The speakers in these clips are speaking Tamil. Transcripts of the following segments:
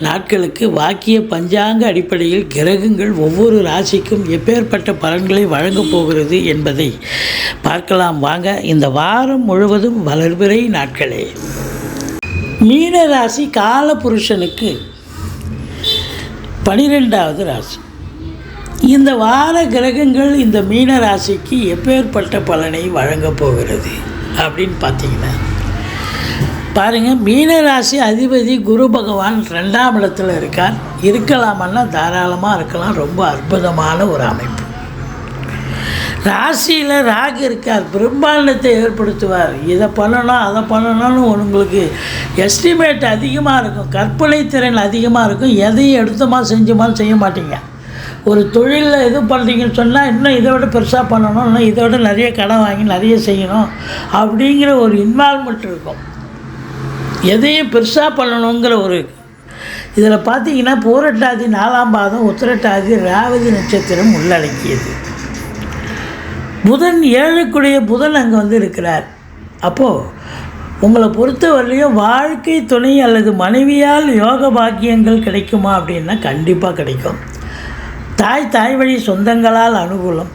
நாட்களுக்கு வாக்கிய பஞ்சாங்க அடிப்படையில் கிரகங்கள் ஒவ்வொரு ராசிக்கும் எப்பேற்பட்ட பலன்களை வழங்கப் போகிறது என்பதை பார்க்கலாம். வாங்க இந்த வாரம் முழுவதும் வளர்பிறை நாட்களே. மீன ராசி காலபுருஷனுக்கு பனிரெண்டாவது ராசி. இந்த வார கிரகங்கள் இந்த மீன ராசிக்கு எப்பேற்பட்ட பலனை வழங்கப் போகிறது அப்படின்னு பார்த்தீங்கன்னா பாருங்கள் மீனராசி அதிபதி குரு பகவான் ரெண்டாம் இடத்துல இருக்கார். இருக்கலாமன்னா தாராளமாக இருக்கலாம். ரொம்ப அற்புதமான ஒரு அமைப்பு. ராசியில் ராகு இருக்கார். பிரம்மாண்டத்தை ஏற்படுத்துவார். இதை பண்ணணும் அதை பண்ணணும்னு உங்களுக்கு எஸ்டிமேட் அதிகமாக இருக்கும். கற்பனை திறன் அதிகமாக இருக்கும். எதையும் எடுத்தோமா செஞ்சுமா செய்ய மாட்டீங்க. ஒரு தொழிலில் இது பண்ணுறீங்கன்னு சொன்னால் இன்னும் இதை விட பெருசாக பண்ணணும். இன்னும் இதை விட நிறைய கடன் வாங்கி நிறைய செய்யணும். அப்படிங்கிற ஒரு இன்வால்மெண்ட் இருக்கும். எதையும் பெருசாக பண்ணணுங்கிற ஒரு இதில் பார்த்தீங்கன்னா பூரட்டாதி நாலாம் பாதம் உத்திரட்டாதி ராவதி நட்சத்திரம் உள்ளடக்கியது. புதன் ஏழுக்குடைய புதன் அங்கே வந்து இருக்கிறார். அப்போது உங்களை பொறுத்தவரையிலையும் வாழ்க்கை துணை அல்லது மனைவியால் யோக பாக்கியங்கள் கிடைக்குமா அப்படின்னா கண்டிப்பாக கிடைக்கும். தாய் தாய் வழி சொந்தங்களால் அனுகூலம்.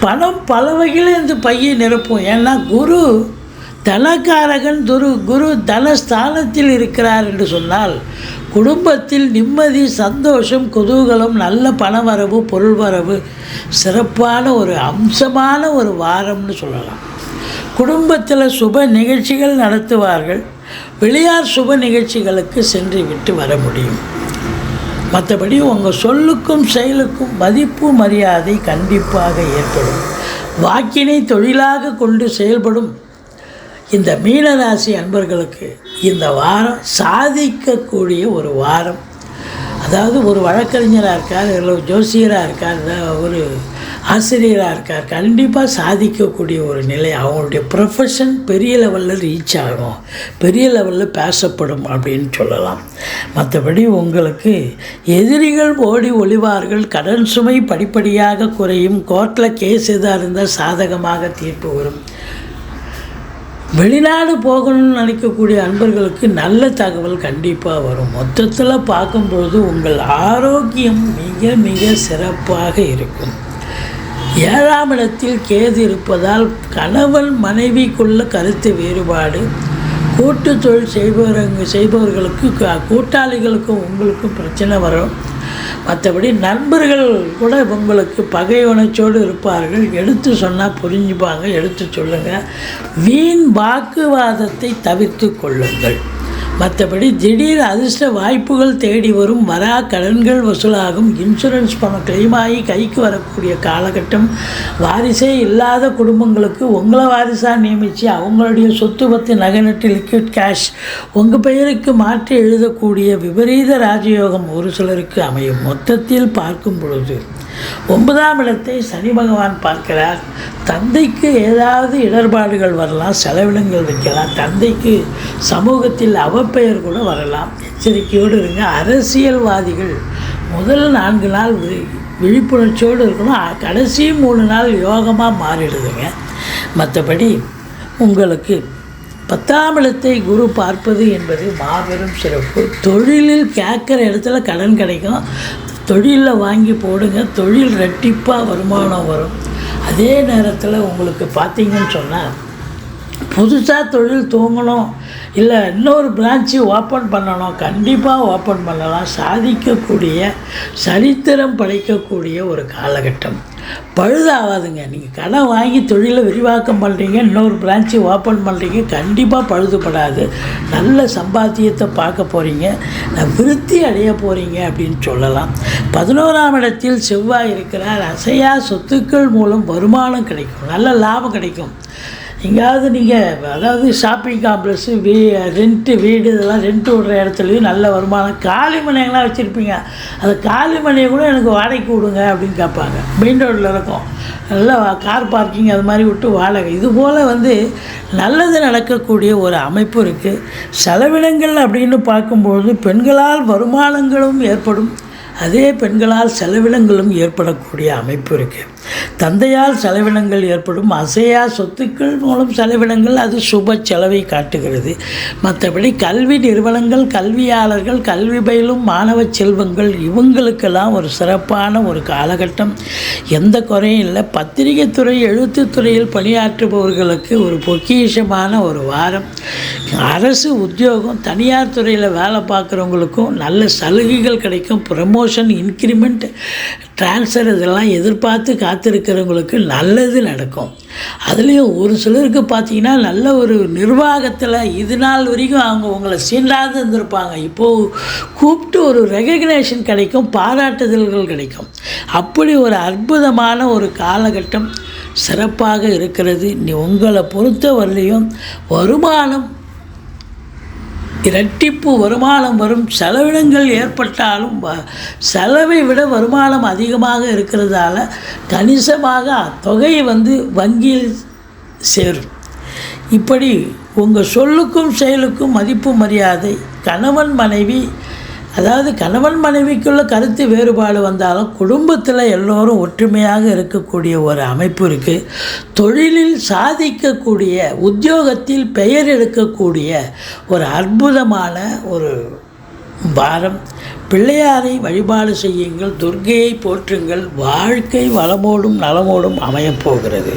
பணம் பல வகையில் இந்த பையை நிரப்பும். ஏன்னா குரு தலக்காரகன் துரு குரு தலஸ்தானத்தில் இருக்கிறார் என்று சொன்னால் குடும்பத்தில் நிம்மதி சந்தோஷம் குதூகலம் நல்ல பணவரவு பொருள் வரவு சிறப்பான ஒரு அம்சமான ஒரு வாரம்னு சொல்லலாம். குடும்பத்தில் சுப நிகழ்ச்சிகள் நடத்துவார்கள். வெளியார் சுப நிகழ்ச்சிகளுக்கு சென்று விட்டு வர முடியும். மற்றபடி உங்கள் சொல்லுக்கும் செயலுக்கும் மதிப்பு மரியாதை கண்டிப்பாக ஏற்படும். வாக்கினை தொழிலாக கொண்டு செயல்படும் இந்த மீனராசி அன்பர்களுக்கு இந்த வாரம் சாதிக்கக்கூடிய ஒரு வாரம். அதாவது ஒரு வழக்கறிஞராக இருக்கார் இல்லை ஜோசியராக இருக்கார் ஒரு ஆசிரியராக இருக்கார் கண்டிப்பாக சாதிக்கக்கூடிய ஒரு நிலை அவங்களுடைய ப்ரொஃபஷன் பெரிய லெவலில் ரீச் ஆகும். பெரிய லெவலில் பேசப்படும் அப்படின்னு சொல்லலாம். மற்றபடி உங்களுக்கு எதிரிகள் ஓடி ஒளிவார்கள் கடன் சுமை படிப்படியாக குறையும் கோர்ட்டில் கேஸ் எதாக இருந்தால் சாதகமாக தீர்ப்பு வரும். வெளிநாடு போகணும்னு நினைக்கக்கூடிய அன்பர்களுக்கு நல்ல தகவல் கண்டிப்பாக வரும். மொத்தத்தில் பார்க்கும்பொழுது உங்கள் ஆரோக்கியம் மிக மிக சிறப்பாக இருக்கும். ஏழாம் இடத்தில் கேது இருப்பதால் கணவன் மனைவிக்குள்ள கருத்து வேறுபாடு. கூட்டு தொழில் செய்பவரங்க செய்பவர்களுக்கு கூட்டாளிகளுக்கும் உங்களுக்கும் பிரச்சனை வரும். மற்றபடி நண்பர்கள் கூட உங்களுக்கு பகை உணர்ச்சியோடு இருப்பார்கள். எடுத்து சொன்னால் புரிஞ்சுப்பாங்க எடுத்து சொல்லுங்கள் வீண் வாக்குவாதத்தை தவிர்த்து கொள்ளுங்கள். மற்றபடி திடீர் அதிர்ஷ்ட வாய்ப்புகள் தேடி வரும் வரா கடன்கள் வசூலாகும். இன்சூரன்ஸ் பணம் claim ஆகி கைக்கு வரக்கூடிய காலகட்டம். வாரிசே இல்லாத குடும்பங்களுக்கு உங்களை வாரிசாக நியமித்து அவங்களுடைய சொத்து பத்து நகைநட்டு லிக்விட் கேஷ் உங்கள் பெயருக்கு மாற்றி எழுதக்கூடிய விபரீத ராஜயோகம் ஒரு சிலருக்கு அமையும். மொத்தத்தில் பார்க்கும் பொழுது ஒன்பதாம் இடத்தை சனி பகவான் பார்க்கிறார். தந்தைக்கு ஏதாவது இடர்பாடுகள் வரலாம் செலவினங்கள் வைக்கலாம். தந்தைக்கு சமூகத்தில் அவப்பெயர் கூட வரலாம். எச்சரிக்கையோடு இருங்க. அரசியல்வாதிகள் முதல் நான்கு நாள் வி- விழிப்புணர்ச்சியோடு இருக்கணும். கடைசி மூணு நாள் யோகமாக மாறிடுதுங்க. மற்றபடி உங்களுக்கு பத்தாம் இடத்தை குரு பார்ப்பது என்பது மாபெரும் சிறப்பு. தொழிலில் கேட்குற இடத்துல கடன் கிடைக்கும். தொழிலில் வாங்கி போடுங்க. தொழில் ரெட்டிப்பாக வருமானம் வரும். அதே நேரத்தில் உங்களுக்கு பார்த்தீங்கன்னு சொன்னால் புதுசாக தொழில் தூங்கணும். இல்லை இன்னொரு பிரான்ச்சு ஓப்பன் பண்ணணும். கண்டிப்பாக ஓப்பன் பண்ணலாம். சாதிக்கக்கூடிய சரித்திரம் படைக்கக்கூடிய ஒரு காலகட்டம். பழுதாகாதுங்க. நீங்கள் கடன் வாங்கி தொழிலை விரிவாக்கம் பண்ணுறீங்க இன்னொரு பிரான்ச்சு ஓப்பன் பண்ணுறீங்க கண்டிப்பாக பழுதுபடாது. நல்ல சம்பாத்தியத்தை பார்க்க போகிறீங்க விருத்தி அடைய போகிறீங்க அப்படின்னு சொல்லலாம். பதினோராம் இடத்தில் செவ்வாய் இருக்கிறார். அசையா சொத்துக்கள் மூலம் வருமானம் கிடைக்கும். நல்ல லாபம் கிடைக்கும். எங்கேயாவது நீங்கள் அதாவது ஷாப்பிங் காம்ப்ளெக்ஸு வீ ரெண்ட்டு வீடு இதெல்லாம் ரெண்ட்டு விடுற இடத்துலையும் நல்ல வருமானம். காலி வச்சுருப்பீங்க. அந்த காலி மனையை கூட எனக்கு வாடகைக்கு விடுங்க அப்படின்னு கேட்பாங்க. மெயின் ரோட்டில் இருக்கும். நல்லா கார் பார்க்கிங் அது மாதிரி விட்டு வாடகை. இது போல் வந்து நல்லது நடக்கக்கூடிய ஒரு அமைப்பு இருக்குது செலவினங்கள் அப்படின்னு பார்க்கும்பொழுது பெண்களால் வருமானங்களும் ஏற்படும். அதே பெண்களால் செலவினங்களும் ஏற்படக்கூடிய அமைப்பு இருக்குது தந்தையால் செலவினங்கள் ஏற்படும் அசையா சொத்துக்கள் மூலம் செலவினங்கள் அது சுப செலவை காட்டுகிறது. மற்றபடி கல்வி நிறுவனங்கள் கல்வியாளர்கள் கல்வி பயிலும் மாணவ செல்வங்கள் இவங்களுக்கெல்லாம் ஒரு சிறப்பான ஒரு காலகட்டம். எந்த குறையும் இல்லை. பத்திரிகை துறை எழுத்துத்துறையில் பணியாற்றுபவர்களுக்கு ஒரு பொக்கிஷமான ஒரு வாரம். அரசு உத்தியோகம் தனியார் துறையில் வேலை பார்க்குறவங்களுக்கும் நல்ல சலுகைகள் கிடைக்கும். ப்ரமோஷன் இன்க்ரிமெண்ட் ட்ரான்ஸ்ஃபர் இதெல்லாம் எதிர்பார்த்து காத்திருக்கிறவங்களுக்கு நல்லது நடக்கும். அதுலேயும் ஒரு சிலருக்கு பார்த்தீங்கன்னா நல்ல ஒரு நிர்வாகத்தில் இது நாள் வரைக்கும் அவங்க உங்களை சீண்டாது இருந்திருப்பாங்க. இப்போது கூப்பிட்டு ஒரு ரெகக்னேஷன் கிடைக்கும் பாராட்டுதல்கள் கிடைக்கும். அப்படி ஒரு அற்புதமான ஒரு காலகட்டம் சிறப்பாக இருக்கிறது. நீ உங்களை பொறுத்த வரலையும் வருமானம் இரட்டிப்பு வருமானம் வரும் செலவினங்கள் ஏற்பட்டாலும் வ- செலவை விட வருமானம் அதிகமாக இருக்கிறதால கணிசமாக தொகை வந்து வங்கியில் சேரும். இப்படி உங்கள் சொல்லுக்கும் செயலுக்கும் மதிப்பு மரியாதை கணவன் மனைவி அதாவது கணவன் மனைவிக்குள்ள கருத்து வேறுபாடு வந்தாலும் குடும்பத்தில் எல்லோரும் ஒற்றுமையாக இருக்கக்கூடிய ஒரு அமைப்பு இருக்குது தொழிலில் சாதிக்கக்கூடிய உத்தியோகத்தில் பெயர் எடுக்கக்கூடிய ஒரு அற்புதமான ஒரு வாரம் பிள்ளையாரை வழிபாடு செய்யுங்கள் துர்க்கையை போற்றுங்கள் வாழ்க்கை வளமோடும் நலமோடும் அமையப் போகிறது.